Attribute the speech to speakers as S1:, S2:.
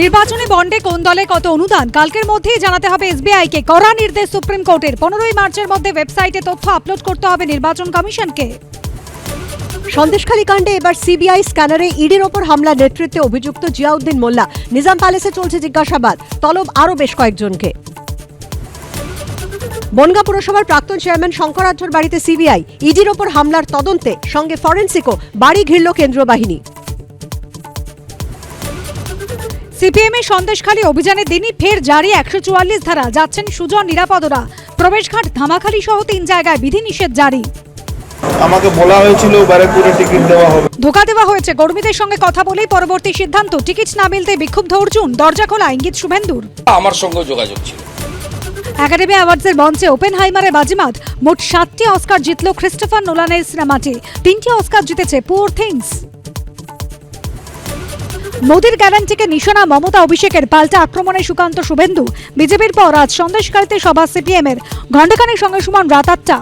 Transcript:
S1: নির্বাচনী বন্ডে কোন দলে কত অনুদান? কালকের মধ্যেই জানাতে হবে এসবিআই কে কড়া নির্দেশ সুপ্রিম কোর্টের। পনেরোই মার্চের মধ্যে ওয়েবসাইটে তথ্য আপলোড করতে হবে নির্বাচন কমিশনকে।
S2: সন্দেশখালী কাণ্ডে এবার সিবিআই স্ক্যানারে ইডির ওপর হামলার নেতৃত্বে অভিযুক্ত জিয়াউদ্দিন মোল্লা। নিজাম প্যালেসে চলছে জিজ্ঞাসাবাদ। তলব আরও বেশ কয়েকজনকে। বনগা পুরসভার প্রাক্তন চেয়ারম্যান শঙ্করাঢ্যর বাড়িতে সিবিআই। ইডির ওপর হামলার তদন্তে সঙ্গে ফরেন্সিকও বাড়ি ঘিরল কেন্দ্রীয় বাহিনী।
S1: সিপিএম এর সন্দেশখালী অভিযানের দিনই ফের জারি একশো চুয়াল্লিশ ধারা। যাচ্ছেন সুজন নিরাপদরা। প্রবেশঘাট ধামাখালী সহ তিন জায়গায় বিধিনিষেধ জারি।
S3: আমাকে বলা হয়েছিল ব্যারাকপুরে টিকিট দেওয়া হবে।
S1: ধোকা দেওয়া হয়েছে। কর্মীদের সঙ্গে কথা বলেই পরবর্তী সিদ্ধান্ত। টিকিট না মিলতে বিক্ষুব্ধ অর্জুন। দরজা খোলা। ইঙ্গিত শুভেন্দুর।
S4: আমার সঙ্গে যোগাযোগ ছিল।
S1: একাডেমি অ্যাওয়ার্ডসের মঞ্চে ওপেন হাইমারে বাজিমাত। মোট সাতটি অস্কার জিতল ক্রিস্টোফার নোলানের সিনেমাটি। তিনটি অস্কার জিতেছে পুয়ার থিংস। মোদির গ্যারান্টিকে নিশানা মমতা অভিষেকের পাল্টা আক্রমণে সুকান্ত শুভেন্দু। বিজেপির পর আজ সন্দেশকারীতে সভা সিপিএম এর ঘণ্টাখানেক সঙ্গে সমান রাত আটটা